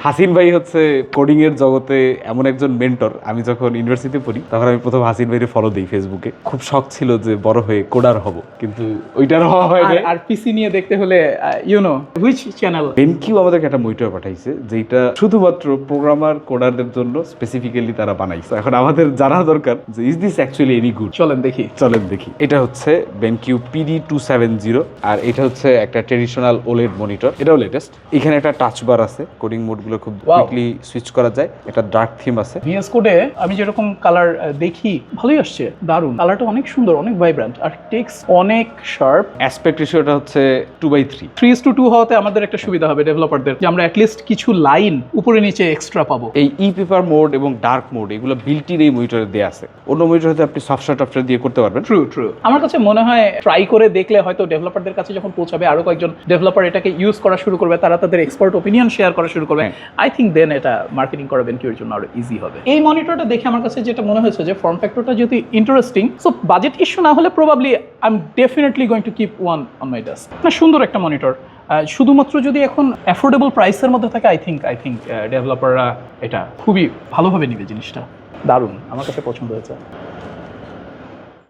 হাসিন ভাই হচ্ছে কোডিং এর জগতে এমন একজন মেন্টর আমি যখন ইউনিভার্সিটিতে পড়ি তখন আমি প্রথম হাসিন ভাইরে ফলো দিই ফেসবুকে খুব শখ ছিল যে বড় হয়ে কোডার হব কিন্তু ওইটার হওয়া হয় আর- আর পিসি নিয়ে দেখতে হলে you know which channel BenQ আমাদেরকে একটা মনিটর পাঠাইছে যেটা শুধুমাত্র প্রোগ্রামার কোডারদের জন্য স্পেসিফিক্যালি তারা বানাইছে। এখন আমাদের জানা দরকার যে is this actually any good চলেন দেখি। চলেন দেখি। এটা হচ্ছে BenQ PD two seven zero আর এটা হচ্ছে একটা ট্রেডিশনাল ওলেড মনিটর এটাও লেটেস্ট এখানে একটা টাচ বার আছে কোডিং মোডগুলো খুব কুইকলি সুইচ করা যায়। এটা ডার্ক থিম আছে। ভিএস কোডে আমি যেরকম কালার দেখি ভালোই আসছে দারুণ। কালারটা অনেক সুন্দর অনেক ভাইব্রান্ট আর টেক্স অনেক শার্প অ্যাসপেক্ট রেশিওটা হচ্ছে two by three three two two হওয়াতে আমাদের একটা সুবিধা হবে ডেভেলপারদের যে আমরা অ্যাটলিস্ট কিছু লাইন উপরে নিচে এক্সট্রা পাবো। এই ই পেপার মোড এবং ডার্ক মোড এগুলো বিল্টির এই মনিটরে দেওয়া আছে। অন্য মনিটরে আপনি সফটওয়্যার টফটওয়্যার দিয়ে করতে পারবেন। ট্রু ট্রু আমার কাছে মনে হয় ট্রাই করে দেখলে হয়তো ডেভেলপারদের কাছে যখন পৌঁছাবে আরও কয়েকজন ডেভেলপার এটাকে ইউজ করা শুরু করবে তারা তাদের এক্সপার্ট ওপিনিয়ন শেয়ার করা শুরু করবে। হ্যাঁ। আই থিঙ্ক দেন এটা মার্কেটিং করা বেনকিউর জন্য আরও ইজি হবে। এই মনিটরটা দেখে আমার কাছে যেটা মনে হয়েছে যে ফর্ম ফ্যাক্টরটা যদি ইন্টারেস্টিং সো বাজেট ইস্যু না হলে probably I am definitely going to keep one on my desk না, সুন্দর একটা মনিটর শুধুমাত্র যদি এখন অ্যাফোর্ডেবল প্রাইসের মধ্যে থাকে আই থিঙ্ক আই থিঙ্ক ডেভেলপাররা এটা খুবই ভালোভাবে নিবে জিনিসটা। দারুণ। আমার কাছে পছন্দ হয়েছে।